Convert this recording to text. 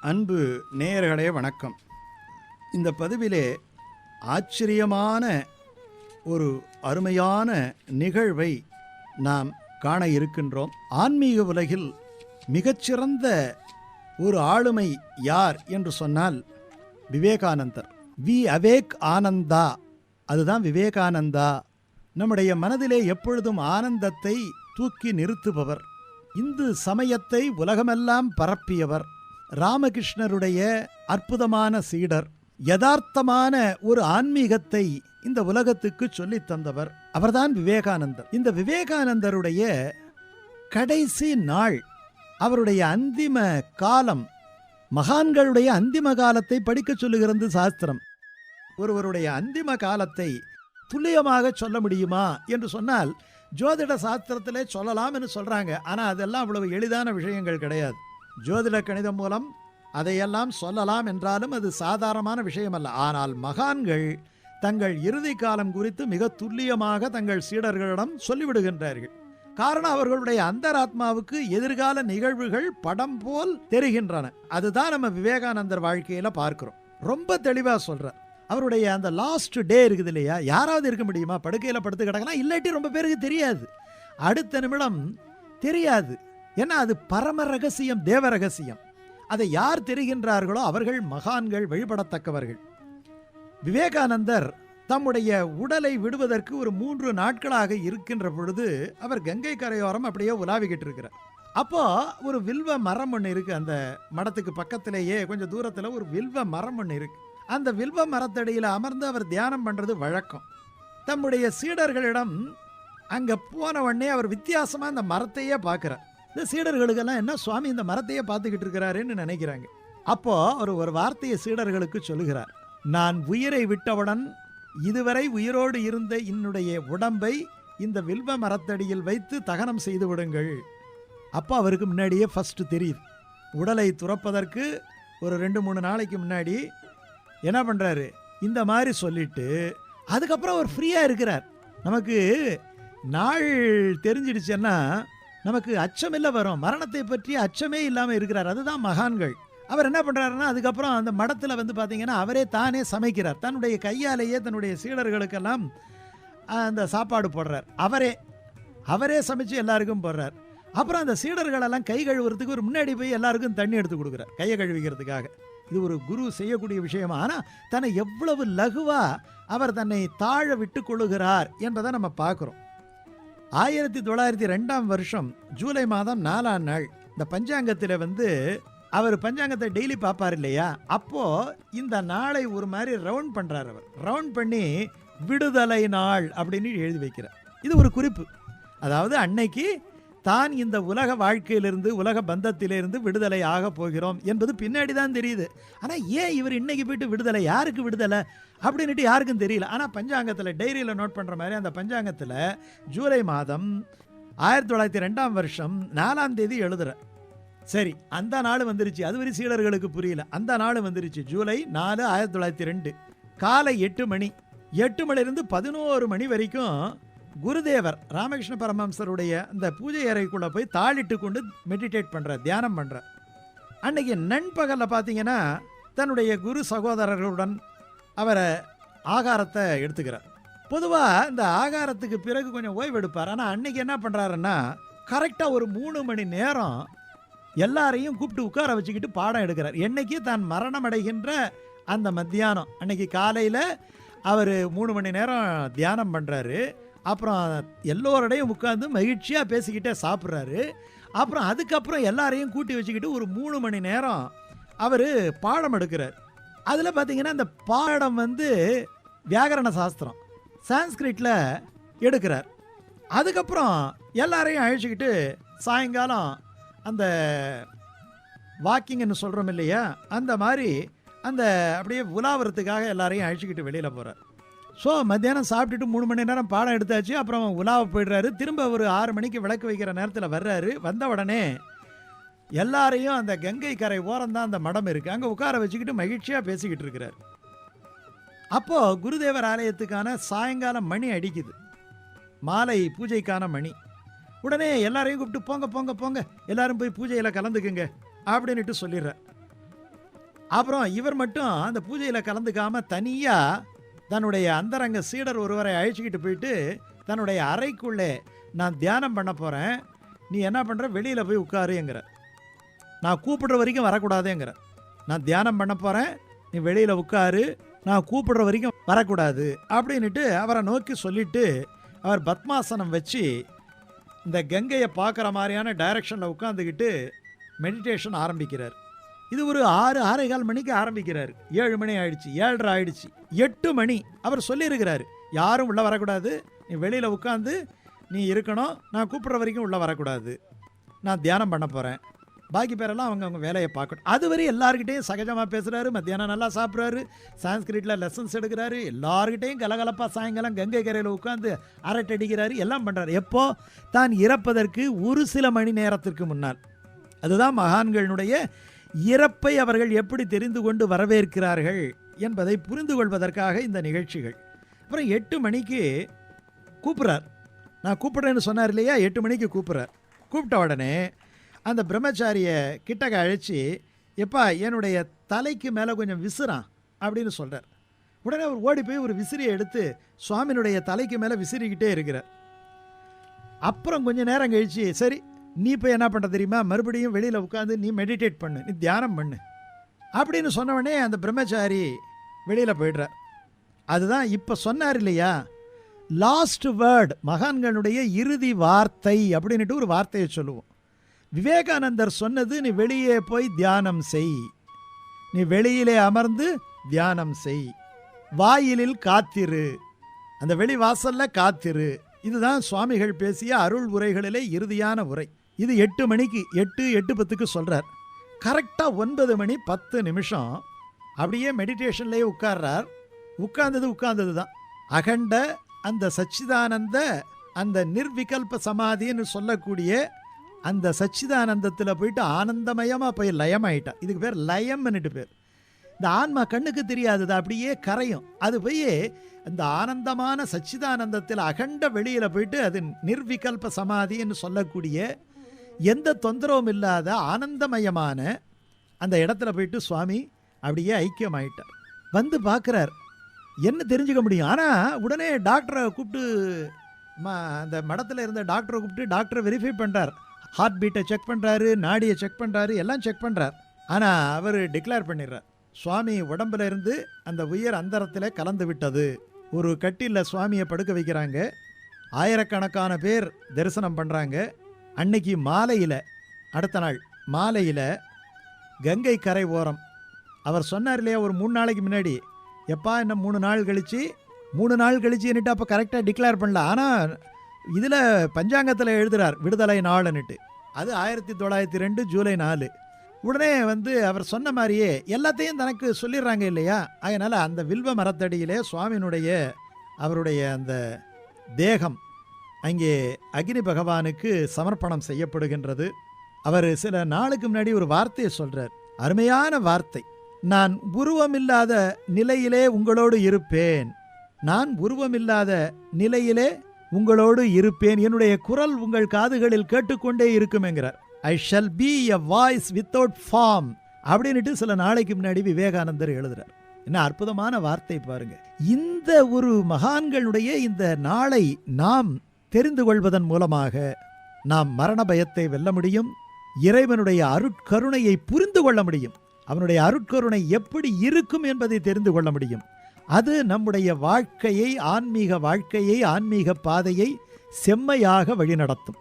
அன்பு நேயர்களே வணக்கம். இந்த பதிவிலே ஆச்சரியமான ஒரு அருமையான நிகழ்வை நாம் காண இருக்கின்றோம். ஆன்மீக உலகில் மிகச்சிறந்த ஒரு ஆளுமை யார் என்று சொன்னால் விவேகானந்தர். வி. அவேக் ஆனந்தா. அதுதான் விவேகானந்தா. நம்முடைய மனதிலே எப்பொழுதும் ஆனந்தத்தை தூக்கி நிறுத்துபவர். இந்து சமயத்தை உலகமெல்லாம் பரப்பியவர். ராமகிருஷ்ணருடைய அற்புதமான சீடர் யதார்த்தமான ஒரு ஆன்மீகத்தை இந்த உலகத்துக்கு சொல்லி தந்தவர். அவர்தான் விவேகானந்தர். இந்த விவேகானந்தருடைய கடைசி நாள் அவருடைய அந்திம காலம் மகான்களுடைய அந்திம காலத்தை படிக்கச் சொல்லுகிறது சாஸ்திரம். ஒருவருடைய அந்திம காலத்தை துல்லியமாக சொல்ல முடியுமா என்று சொன்னால் ஜோதிட சாஸ்திரத்திலே சொல்லலாம் என்று சொல்கிறாங்க ஆனால் அதெல்லாம் அவ்வளவு எளிதான விஷயங்கள் கிடையாது. ஜோதிட கணிதம் மூலம் அதையெல்லாம் சொல்லலாம் என்றாலும் அது சாதாரணமான விஷயமல்ல. ஆனால் மகான்கள் தங்கள் இறுதி காலம் குறித்து மிக துல்லியமாக தங்கள் சீடர்களிடம் சொல்லிவிடுகின்றார்கள். காரணம் அவர்களுடைய அந்தராத்மாவுக்கு எதிர்கால நிகழ்வுகள் படம் போல் தெரிகின்றன. அதுதான் நம்ம விவேகானந்தர் வாழ்க்கையில் பார்க்கிறோம். ரொம்ப தெளிவாக சொல்கிறார் அவருடைய அந்த லாஸ்ட் டே இருக்குது இல்லையா? யாராவது இருக்க முடியுமா? படுக்கையில் படுத்து கிடக்கலாம் இல்லாட்டி ரொம்ப பேருக்கு தெரியாது. அடுத்த நிமிடம் தெரியாது. ஏன்னா அது பரம ரகசியம் தேவ ரகசியம். அதை யார் தெரிகின்றார்களோ அவர்கள் மகான்கள் வழிபடத்தக்கவர்கள். விவேகானந்தர் தம்முடைய உடலை விடுவதற்கு ஒரு மூன்று நாட்களாக இருக்கின்ற பொழுது அவர் கங்கை கரையோரம் அப்படியே உலாவிக்கிட்டு இருக்கிறார். அப்போ ஒரு வில்வ மரம் ஒன்று இருக்குது அந்த மடத்துக்கு பக்கத்திலேயே கொஞ்சம் தூரத்தில் ஒரு வில்வ மரம் ஒன்று இருக்கு. அந்த வில்வ மரத்தடியில் அமர்ந்து அவர் தியானம் பண்ணுறது வழக்கம். தம்முடைய சீடர்களிடம் அங்கே போன உடனே அவர் வித்தியாசமாக அந்த மரத்தையே பார்க்குறார். இந்த சீடர்களுக்கெல்லாம் என்ன சுவாமி இந்த மரத்தையே பார்த்துக்கிட்டு இருக்கிறாருன்னு நினைக்கிறாங்க. அப்போது அவர் ஒரு வார்த்தையை சீடர்களுக்கு சொல்லுகிறார். நான் உயிரை விட்டவுடன் இதுவரை உயிரோடு இருந்த என்னுடைய உடம்பை இந்த வில்வ மரத்தடியில் வைத்து தகனம் செய்து விடுங்கள். அப்போ அவருக்கு முன்னாடியே ஃபஸ்ட்டு தெரியுது. உடலை துறப்பதற்கு ஒரு ரெண்டு மூணு நாளைக்கு முன்னாடி என்ன பண்ணுறாரு இந்த மாதிரி சொல்லிட்டு அதுக்கப்புறம் அவர் ஃப்ரீயாக இருக்கிறார். நமக்கு நாள் தெரிஞ்சிடுச்சுன்னா நமக்கு அச்சமில்லை வரும். மரணத்தை பற்றி அச்சமே இல்லாமல் இருக்கிறார். அதுதான் மகான்கள். அவர் என்ன பண்ணுறாருன்னா அதுக்கப்புறம் அந்த மடத்தில் வந்து பார்த்தீங்கன்னா அவரே தானே சமைக்கிறார். தன்னுடைய கையாலேயே தன்னுடைய சீடர்களுக்கெல்லாம் அந்த சாப்பாடு போடுறார். அவரே அவரே சமைச்சு எல்லாருக்கும் போடுறார். அப்புறம் அந்த சீடர்களெல்லாம் கை கழுவுறதுக்கு ஒரு முன்னாடி போய் எல்லாருக்கும் தண்ணி எடுத்து கொடுக்குறார் கையை கழுவிக்கிறதுக்காக. இது ஒரு குரு செய்யக்கூடிய விஷயமா? ஆனால் தன்னை எவ்வளவு லகுவாக அவர் தன்னை தாழ விட்டு கொள்ளுகிறார் என்பதை நம்ம பார்க்குறோம். ஆயிரத்தி தொள்ளாயிரத்தி ரெண்டாம் வருஷம் ஜூலை மாதம் நாலாம் நாள் இந்த பஞ்சாங்கத்தில் வந்து அவர் பஞ்சாங்கத்தை டெய்லி பார்ப்பார் இல்லையா? அப்போ இந்த நாளை ஒரு மாதிரி ரவுண்ட் பண்ணுறார் அவர். ரவுண்ட் பண்ணி விடுதலை நாள் அப்படின்னு எழுதி வைக்கிறார். இது ஒரு குறிப்பு. அதாவது அன்னைக்கு தான் இந்த உலக வாழ்க்கையிலிருந்து உலக பந்தத்திலிருந்து விடுதலை ஆக போகிறோம் என்பது பின்னாடி தான் தெரியுது. ஆனால் ஏன் இவர் இன்னைக்கு போயிட்டு விடுதலை யாருக்கு விடுதலை அப்படின்னுட்டு யாருக்கும் தெரியல. ஆனால் பஞ்சாங்கத்தில் டைரியில் நோட் பண்ணுற மாதிரி அந்த பஞ்சாங்கத்தில் ஜூலை மாதம் ஆயிரத்தி தொள்ளாயிரத்தி ரெண்டாம் வருஷம் நாலாம் தேதி எழுதுற. சரி அந்த நாள் வந்துருச்சு. அது வரை சீடர்களுக்கு புரியல. அந்த நாள் வந்துருச்சு. ஜூலை நாலு ஆயிரத்தி தொள்ளாயிரத்தி ரெண்டு. காலை எட்டு மணி. எட்டு மணிலிருந்து பதினோரு மணி வரைக்கும் குருதேவர் ராமகிருஷ்ண பரமஹம்சருடைய அந்த பூஜை அறைக்குள்ளே போய் தாளிட்டு கொண்டு மெடிடேட் பண்ணுற தியானம் பண்ணுற அன்றைக்கி நண்பகலில் பார்த்தீங்கன்னா தன்னுடைய குரு சகோதரர்களுடன் அவரை ஆகாரத்தை எடுத்துக்கிறார். பொதுவாக இந்த ஆகாரத்துக்கு பிறகு கொஞ்சம் ஓய்வு எடுப்பார் ஆனால் அன்றைக்கி என்ன பண்ணுறாருன்னா கரெக்டாக ஒரு மூணு மணி நேரம் எல்லாரையும் கூப்பிட்டு உட்கார வச்சுக்கிட்டு பாடம் எடுக்கிறார். என்றைக்கு தான் மரணம் அடைகின்ற அந்த மத்தியானம். அன்னைக்கு காலையில் அவர் மூணு மணி நேரம் தியானம் பண்ணுறாரு அப்புறம் எல்லோரோடையும் உட்காந்து மகிழ்ச்சியாக பேசிக்கிட்டே சாப்பிட்றாரு. அப்புறம் அதுக்கப்புறம் எல்லாரையும் கூட்டி வச்சுக்கிட்டு ஒரு மூணு மணி நேரம் அவர் பாடம் எடுக்கிறார். அதில் பார்த்தீங்கன்னா அந்த பாடம் வந்து வியாகரண சாஸ்திரம் சான்ஸ்கிரிட்டில் எடுக்கிறார். அதுக்கப்புறம் எல்லாரையும் அழிச்சிக்கிட்டு சாயங்காலம் அந்த வாக்கிங்னு சொல்கிறோம் இல்லையா அந்த மாதிரி அந்த அப்படியே உலாவரத்துக்காக எல்லாரையும் அழிச்சிக்கிட்டு வெளியில் போகிறார் ஸோ மத்தியானம் சாப்பிட்டுட்டு மூணு மணி நேரம் பாடம் எடுத்தாச்சு. அப்புறம் உலாவை போயிடுறாரு. திரும்ப ஒரு ஆறு மணிக்கு விளக்கு வைக்கிற நேரத்தில் வர்றாரு. வந்த உடனே எல்லாரையும் அந்த கங்கை கரை ஓரம் தான் அந்த மடம் இருக்குது அங்கே உட்கார வச்சுக்கிட்டு மகிழ்ச்சியாக பேசிக்கிட்டு இருக்கிறார். அப்போது குருதேவர் ஆலயத்துக்கான சாயங்காலம் மணி அடிக்குது. மாலை பூஜைக்கான மணி. உடனே எல்லாரையும் கூப்பிட்டு போங்க போங்க போங்க. எல்லாரும் போய் பூஜையில் கலந்துக்குங்க. அப்படின்ட்டு சொல்லிடுறார். அப்புறம் இவர் மட்டும் அந்த பூஜையில் கலந்துக்காமல் தனியாக தன்னுடைய அந்தரங்க சீடர் ஒருவரை அழைச்சிக்கிட்டு போயிட்டு தன்னுடைய அறைக்குள்ளே நான் தியானம் பண்ண போகிறேன் நீ என்ன பண்ணுற வெளியில் போய் உட்காருங்கிற நான் கூப்பிடுற வரைக்கும் வரக்கூடாதுங்கிற நான் தியானம் பண்ண போகிறேன் நீ வெளியில் உட்காரு. நான் கூப்பிடுற வரைக்கும் வரக்கூடாது அப்படின்னுட்டு அவரை நோக்கி சொல்லிட்டு அவர் பத்மாசனம் வச்சு இந்த கங்கையை பார்க்குற மாதிரியான டைரக்ஷனில் உட்காந்துக்கிட்டு மெடிடேஷன் ஆரம்பிக்கிறார். இது ஒரு ஆறு ஆறே கால் மணிக்கு ஆரம்பிக்கிறார். ஏழு மணி ஆயிடுச்சு ஏழரை ஆயிடுச்சு எட்டு மணி. அவர் சொல்லியிருக்கிறாரு யாரும் உள்ளே வரக்கூடாது. நீ வெளியில் உட்காந்து நீ இருக்கணும். நான் கூப்பிட்ற வரைக்கும் உள்ளே வரக்கூடாது. நான் தியானம் பண்ண போகிறேன் பாக்கி பேரெல்லாம் அவங்க அவங்க வேலையை பார்க்கணும். அதுவரை எல்லாருக்கிட்டையும் சகஜமாக பேசுகிறாரு மத்தியானம் நல்லா சாப்பிட்றாரு. சான்ஸ்கிரிட்டில் லெசன்ஸ் எடுக்கிறாரு. எல்லாருக்கிட்டையும் கலகலப்பாக சாயங்காலம் கங்கை கரையில் உட்காந்து அரட்டடிக்கிறாரு எல்லாம் பண்ணுறாரு எப்போ? தான் இறப்பதற்கு ஒரு சில மணி நேரத்திற்கு முன்னால். அதுதான் மகான்களுடைய இறப்பை அவர்கள் எப்படி தெரிந்து கொண்டு வரவேற்கிறார்கள் என்பதை புரிந்து கொள்வதற்காக இந்த நிகழ்ச்சிகள். அப்புறம் எட்டு மணிக்கு கூப்பிட்றார். நான் கூப்பிட்றேன்னு சொன்னார் இல்லையா? எட்டு மணிக்கு கூப்பிட்றார். கூப்பிட்ட உடனே அந்த பிரம்மச்சாரியை கிட்டக்க அழைச்சி எப்பா என்னுடைய தலைக்கு மேலே கொஞ்சம் விசிறான் அப்படின்னு சொல்கிறார் உடனே அவர் ஓடி போய் ஒரு விசிறியை எடுத்து சுவாமியினுடைய தலைக்கு மேலே விசிறிக்கிட்டே இருக்கிறார். அப்புறம் கொஞ்சம் நேரம் கழிச்சு சரி நீ இப்போ என்ன பண்ணுற தெரியுமா? மறுபடியும் வெளியில் உட்காந்து நீ மெடிடேட் பண்ணு. நீ தியானம் பண்ணு. அப்படின்னு சொன்னவொடனே அந்த பிரம்மச்சாரி வெளியில் போயிடுறார் அதுதான் இப்போ சொன்னார் இல்லையா? லாஸ்ட் வேர்டு மகான்களுடைய இறுதி வார்த்தை அப்படின்ட்டு ஒரு வார்த்தையை சொல்லுவோம். விவேகானந்தர் சொன்னது நீ வெளியே போய் தியானம் செய். நீ வெளியிலே அமர்ந்து தியானம் செய். வாயிலில் காத்திரு. அந்த வெளி வாசலில் காத்திரு. இதுதான் சுவாமிகள் பேசிய அருள் உரைகளிலே இறுதியான உரை. இது எட்டு மணிக்கு எட்டு எட்டு பத்துக்கு சொல்கிறார் கரெக்டாக ஒன்பது மணி பத்து நிமிஷம் அப்படியே மெடிடேஷன்லேயே உட்கார்றார். உட்கார்ந்தது உட்கார்ந்தது தான். அகண்ட அந்த சச்சிதானந்த அந்த நிர்விகல்ப சமாதின்னு சொல்லக்கூடிய அந்த சச்சிதானந்தத்தில் போயிட்டு ஆனந்தமயமாக போய் லயம் ஆயிட்டான் இதுக்கு பேர் லயம்னுட்டு பேர். இந்த ஆன்மா கண்ணுக்கு தெரியாது அப்படியே கரையும். அது போய் அந்த ஆனந்தமான சச்சிதானந்தத்தில் அகண்ட வெளியில் போயிட்டு அது நிர்விகல்ப சமாதின்னு சொல்லக்கூடிய எந்த தொந்தரவும் இல்லாத ஆனந்தமயமான அந்த இடத்துல போயிட்டு சுவாமி அப்படியே ஐக்கியம் ஆயிட்டார் வந்து பார்க்குறார். என்ன தெரிஞ்சுக்க முடியும்? ஆனால் உடனே டாக்டரை கூப்பிட்டு ம அந்த மடத்தில் இருந்த டாக்டரை கூப்பிட்டு டாக்டரை வெரிஃபை பண்ணுறார் ஹார்ட் பீட்டை செக் பண்ணுறாரு நாடியை செக் பண்ணுறாரு எல்லாம் செக் பண்ணுறார் ஆனால் அவர் டிக்ளேர் பண்ணிடுறார். சுவாமி உடம்புல இருந்து அந்த உயர் அந்தரத்தில் கலந்து விட்டது. ஒரு கட்டிலில் சுவாமியை படுக்க வைக்கிறாங்க. ஆயிரக்கணக்கான பேர் தரிசனம் பண்ணுறாங்க அன்னைக்கு மாலையில் அடுத்த நாள் மாலையில் கங்கை கரை ஓரம். அவர் சொன்னார் இல்லையா ஒரு மூணு நாளைக்கு முன்னாடி எப்பா இன்னும் மூணு நாள் கழித்து மூணு நாள் கழிச்சுன்னுட்டு அப்போ கரெக்டாக டிக்ளேர் பண்ணல. ஆனால் இதில் பஞ்சாங்கத்தில் எழுதுகிறார் விடுதலை நாள்னுட்டு அது ஆயிரத்தி தொள்ளாயிரத்தி ரெண்டு ஜூலை நாலு. உடனே வந்து அவர் சொன்ன மாதிரியே எல்லாத்தையும் தனக்கு சொல்லிடுறாங்க இல்லையா? அதனால் அந்த வில்வ மரத்தடியிலே சுவாமியினுடைய அவருடைய அந்த தேகம் அங்கே அக்னி பகவானுக்கு சமர்ப்பணம் செய்யப்படுகின்றது. அவர் சில நாளுக்கு முன்னாடி ஒரு வார்த்தையை சொல்கிறார் அருமையான வார்த்தை. நான் உருவமில்லாத நிலையிலே உங்களோடு இருப்பேன். நான் உருவமில்லாத நிலையிலே உங்களோடு இருப்பேன். என்னுடைய குரல் உங்கள் காதுகளில் கேட்டுக்கொண்டே இருக்குமேங்கிறார் I shall be a voice without form அப்படின்னுட்டு சில நாளைக்கு முன்னாடி விவேகானந்தர் எழுதுறார். என்ன அற்புதமான வார்த்தை பாருங்க. இந்த ஒரு மகான்களுடைய இந்த நாளை நாம் தெரிந்து கொள்வதன் மூலமாக நாம் மரண பயத்தை வெல்ல முடியும் இறைவனுடைய அருட்கருணையை புரிந்து கொள்ள முடியும். அவனுடைய அருட்கருணை எப்படி இருக்கும் என்பதை தெரிந்து கொள்ள முடியும். அது நம்முடைய வாழ்க்கையை ஆன்மீக வாழ்க்கையை ஆன்மீக பாதையை செம்மையாக வழிநடத்தும்.